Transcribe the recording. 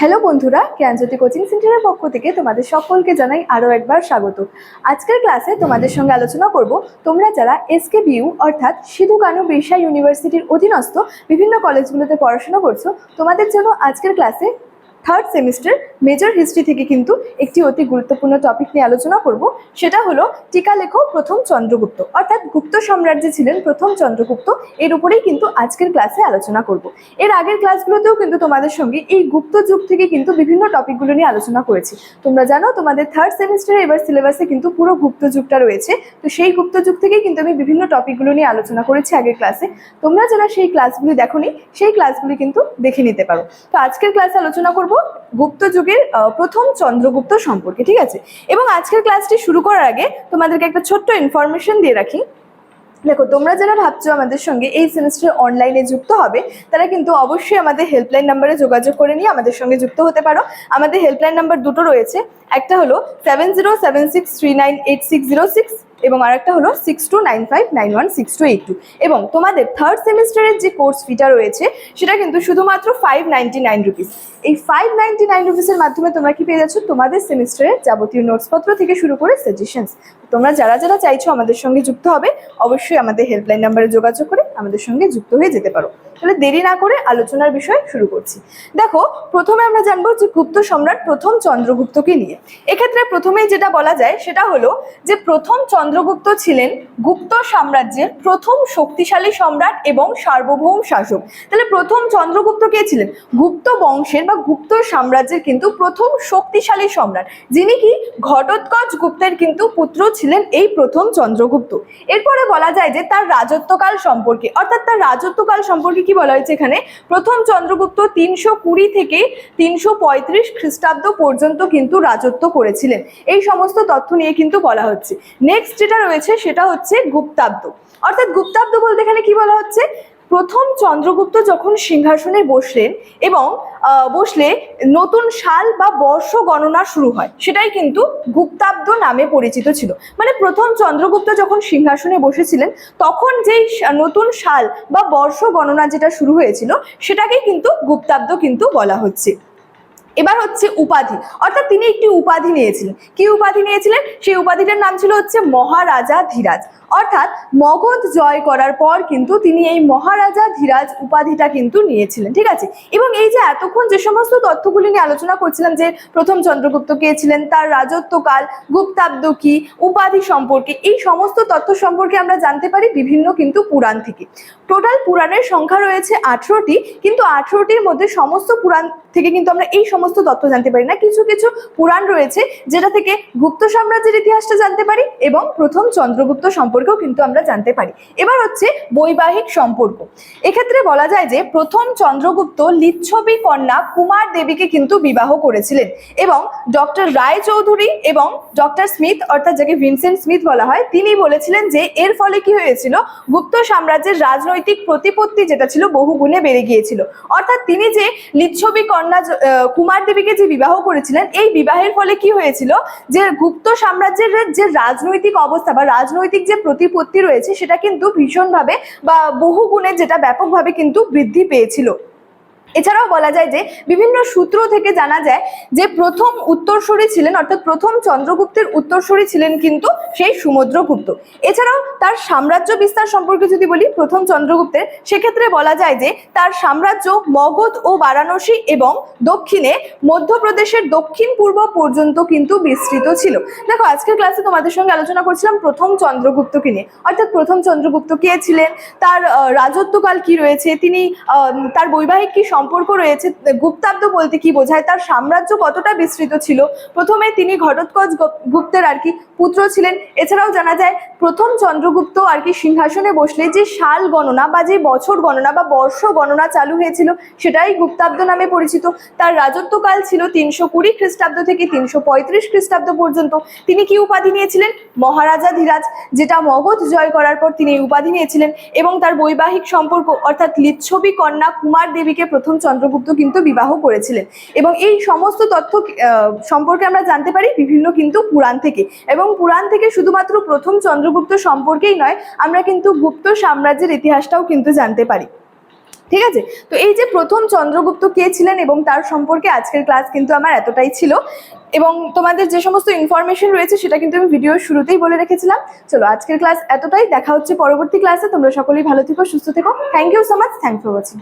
Hello বন্ধুরা, জ্ঞানজ্যোতি coaching সেন্টারের পক্ষ থেকে তোমাদের সকলকে জানাই আরও একবার স্বাগত। আজকের ক্লাসে তোমাদের সঙ্গে আলোচনা করব, তোমরা যারা এসকে বিউ অর্থাৎ সিধু কানু বিরসা ইউনিভার্সিটির অধীনস্থ বিভিন্ন কলেজগুলোতে পড়াশোনা করছ, তোমাদের জন্য আজকের ক্লাসে থার্ড সেমিস্টার মেজর হিস্ট্রি থেকে কিন্তু একটি অতি গুরুত্বপূর্ণ টপিক নিয়ে আলোচনা করব। সেটা হলো টিকা লেখক প্রথম চন্দ্রগুপ্ত। অর্থাৎ গুপ্ত সাম্রাজ্যে ছিলেন প্রথম চন্দ্রগুপ্ত। এর উপরেই কিন্তু আজকের ক্লাসে আলোচনা করব। এর আগের ক্লাসগুলোতেও কিন্তু তোমাদের সঙ্গে এই গুপ্ত যুগ থেকে কিন্তু বিভিন্ন টপিকগুলো নিয়ে আলোচনা করেছি। তোমরা জানো, তোমাদের থার্ড সেমিস্টারে এবার সিলেবাসে কিন্তু পুরো গুপ্ত যুগটা রয়েছে। তো সেই গুপ্ত যুগ থেকেই কিন্তু আমি বিভিন্ন টপিকগুলো নিয়ে আলোচনা করেছি আগের ক্লাসে তোমরা যারা সেই ক্লাসগুলি দেখোনি, সেই ক্লাসগুলি কিন্তু দেখে নিতে পারো। তো আজকের ক্লাসে আলোচনা করব গুপ্ত যুগের প্রথম চন্দ্রগুপ্ত সম্পর্কে, ঠিক আছে? এবং আজকের ক্লাসটি শুরু করার আগে তোমাদেরকে একটা ছোট্ট ইনফরমেশন দিয়ে রাখি। দেখো, তোমরা যারা ভাবছ আমাদের সঙ্গে এই সেমিস্টার অনলাইনে যুক্ত হবে, তারা কিন্তু অবশ্যই আমাদের হেল্পলাইন নাম্বারে যোগাযোগ করে নিয়ে আমাদের সঙ্গে যুক্ত হতে পারো। আমাদের হেল্পলাইন নাম্বার দুটো রয়েছে। একটা হলো seven zero seven six three nine eight six zero six এবং আরেকটা হলো six two nine five nine one six two eight two এবং তোমাদের থার্ড সেমিস্টারের যে কোর্স ফিটা রয়েছে, সেটা কিন্তু শুধুমাত্র ফাইভ নাইনটি নাইন রুপিস এই ফাইভ নাইনটি নাইন রুপিসের মাধ্যমে তোমরা কি পেয়ে যাচ্ছ? তোমাদের সেমিস্টারের যাবতীয় নোটসপত্র থেকে শুরু করে সাজেশনস তোমরা যারা যারা চাইছো আমাদের সঙ্গে যুক্ত হবে, অবশ্যই আমাদের হেল্পলাইন নাম্বারে যোগাযোগ করে আমাদের সঙ্গে যুক্ত হয়ে যেতে পারো। তাহলে দেরি না করে আলোচনার বিষয় শুরু করছি। দেখো, প্রথমে আমরা জানব যে গুপ্ত সম্রাট প্রথম চন্দ্রগুপ্তকে নিয়ে। এক্ষেত্রে প্রথমেই যেটা বলা যায়, সেটা হলো যে প্রথম চন্দ্রগুপ্ত ছিলেন গুপ্ত সাম্রাজ্যের প্রথম শক্তিশালী সম্রাট এবং সার্বভৌম শাসক। তাহলে প্রথম চন্দ্রগুপ্ত কে ছিলেন? গুপ্ত বংশের বা গুপ্ত সাম্রাজ্যের কিন্তু প্রথম শক্তিশালী সম্রাট। যিনি কি? ঘটোৎকচ গুপ্তের কিন্তু পুত্র ছিলেন এই প্রথম চন্দ্রগুপ্ত। এরপরে বলা যায় যে তার রাজত্বকাল সম্পর্কে, অর্থাৎ তার রাজত্বকাল সম্পর্কে কি বলা হয়েছে এখানে? প্রথম চন্দ্রগুপ্ত তিনশো কুড়ি থেকে তিনশো পঁয়ত্রিশ খ্রিস্টাব্দ পর্যন্ত কিন্তু রাজত্ব করেছিলেন। এই সমস্ত তথ্য নিয়ে কিন্তু বলা হচ্ছে। নেক্সট যেটা রয়েছে সেটা হচ্ছে গুপ্তাব্দ। অর্থাৎ গুপ্তাব্দ বলতে এখানে কি বলা হচ্ছে? প্রথম চন্দ্রগুপ্ত যখন সিংহাসনে বসলেন এবং বসলে নতুন সাল বা বর্ষ গণনা শুরু হয়, সেটাই কিন্তু গুপ্তাব্দ নামে পরিচিত ছিল। মানে প্রথম চন্দ্রগুপ্ত যখন সিংহাসনে বসেছিলেন, তখন যেই নতুন সাল বা বর্ষ গণনা যেটা শুরু হয়েছিল সেটাকে কিন্তু গুপ্তাব্দ কিন্তু বলা হচ্ছে। এবার হচ্ছে উপাধি। অর্থাৎ তিনি একটি উপাধি নিয়েছিলেন। কি উপাধি নিয়েছিলেন? সেই উপাধিটার নাম ছিল হচ্ছে মহারাজা ধীরাজ। অর্থাৎ মগধ জয় করার পর কিন্তু তিনি এই মহারাজা ধীরাজ উপাধিটা কিন্তু নিয়েছিলেন, ঠিক আছে? এবং এই যে এতক্ষণ যে সমস্ত তথ্যগুলি নিয়ে আলোচনা করছিলাম যে প্রথম চন্দ্রগুপ্ত কে ছিলেন, তার রাজত্বকাল গুপ্তাব্দ কি উপাধি সম্পর্কে, এই সমস্ত তথ্য সম্পর্কে আমরা জানতে পারি বিভিন্ন কিন্তু পুরাণ থেকে। টোটাল পুরাণের সংখ্যা রয়েছে আঠেরোটি, কিন্তু আঠেরোটির মধ্যে সমস্ত পুরাণ থেকে কিন্তু আমরা এই সমস্ত তথ্য জানতে পারি না, কিছু কিছু পুরাণ রয়েছে যেটা থেকে গুপ্ত সাম্রাজ্যের ইতিহাসটা জানতে পারি এবং প্রথম চন্দ্রগুপ্ত সম্পর্কেও কিন্তু আমরা জানতে পারি। এবার হচ্ছে বৈবাহিক সম্পর্ক। এক্ষেত্রে বলা যায় যে প্রথম চন্দ্রগুপ্ত লিচ্ছবি কন্যা কুমার দেবীকে কিন্তু বিবাহ করেছিলেন এবং ডক্টর রায় চৌধুরী এবং ডক্টর স্মিথ, অর্থাৎ যাকে ভিনসেন্ট স্মিথ বলা হয়, তিনি বলেছিলেন যে এর ফলে কি হয়েছিল? গুপ্ত সাম্রাজ্যের রাজনৈতিক প্রতিপত্তি যেটা ছিল বহু গুণে বেড়ে গিয়েছিল। অর্থাৎ তিনি যে লিচ্ছবি কন্যা কুমার দেবীকে যে বিবাহ করেছিলেন, এই বিবাহের ফলে কি হয়েছিল? যে গুপ্ত সাম্রাজ্যের যে রাজনৈতিক অবস্থা বা রাজনৈতিক যে প্রতিপত্তি রয়েছে, সেটা কিন্তু ভীষণভাবে বা বহু গুণে যেটা ব্যাপকভাবে কিন্তু বৃদ্ধি পেয়েছিল। এছাড়াও বলা যায় যে বিভিন্ন সূত্র থেকে জানা যায় যে প্রথম উত্তরসূরি ছিলেন, অর্থাৎ প্রথম চন্দ্রগুপ্তের উত্তরসূরি ছিলেন কিন্তু সেই সমুদ্রগুপ্ত এছাড়াও তার সাম্রাজ্য বিস্তার সম্পর্কে যদি বলি, প্রথম চন্দ্রগুপ্তের, সেক্ষেত্রে বলা যায় যে তার সাম্রাজ্য মগধ ও বারাণসী এবং দক্ষিণে মধ্যপ্রদেশের দক্ষিণ পূর্ব পর্যন্ত কিন্তু বিস্তৃত ছিল। দেখো, আজকের ক্লাসে তোমাদের সঙ্গে আলোচনা করছিলাম প্রথম চন্দ্রগুপ্তকে নিয়ে। অর্থাৎ প্রথম চন্দ্রগুপ্ত কে ছিলেন? তার রাজত্বকাল কি রয়েছে? তিনি তার বৈবাহিক কি সম্পর্ক রয়েছে, গুপ্তাব্দ বলতে কি বোঝায়? তার সাম্রাজ্য কতটা বিস্তৃত ছিল? প্রথমে তিনি ঘটোৎকচ গুপ্তের আর কি পুত্র ছিলেন। এছাড়াও জানা যায়, প্রথম চন্দ্রগুপ্ত আর কি সিংহাসনে বসলে যে সাল গণনা বা যে বছর গণনা বা বর্ষ গণনা চালু হয়েছিল, সেটাই গুপ্তাব্দ নামে পরিচিত। তার রাজত্বকাল ছিল তিনশো কুড়ি খ্রিস্টাব্দ থেকে তিনশো পঁয়ত্রিশ খ্রিস্টাব্দ পর্যন্ত। তিনি কি উপাধি নিয়েছিলেন? মহারাজা ধীরাজ। যেটা মগধ জয় করার পর তিনি উপাধি নিয়েছিলেন এবং তার বৈবাহিক সম্পর্ক, অর্থাৎ লিচ্ছবি কন্যা কুমার দেবীকে প্রথম চন্দ্রগুপ্ত কিন্তু বিবাহ করেছিলেন। এবং এই সমস্ত তথ্য সম্পর্কে আমরা জানতে পারি বিভিন্ন কিন্তু পুরাণ থেকে। এবং পুরাণ থেকে শুধুমাত্র প্রথম চন্দ্রগুপ্ত সম্পর্কেই নয়, আমরা কিন্তু গুপ্ত সাম্রাজ্যের ইতিহাসটাও কিন্তু জানতে পারি। ঠিক আছে? তো এই যে প্রথম চন্দ্রগুপ্ত কে ছিলেন এবং তার সম্পর্কে আজকের ক্লাস কিন্তু আমার এতটাই ছিল। এবং তোমাদের যে সমস্ত ইনফরমেশন রয়েছে সেটা কিন্তু আমি ভিডিওর শুরুতেই বলে রেখেছিলাম। চলো, আজকের ক্লাস এতটাই। দেখা হচ্ছে পরবর্তী ক্লাসে। তোমরা সকলেই ভালো থেকো, সুস্থ থেকো। Thank you so much thank for watching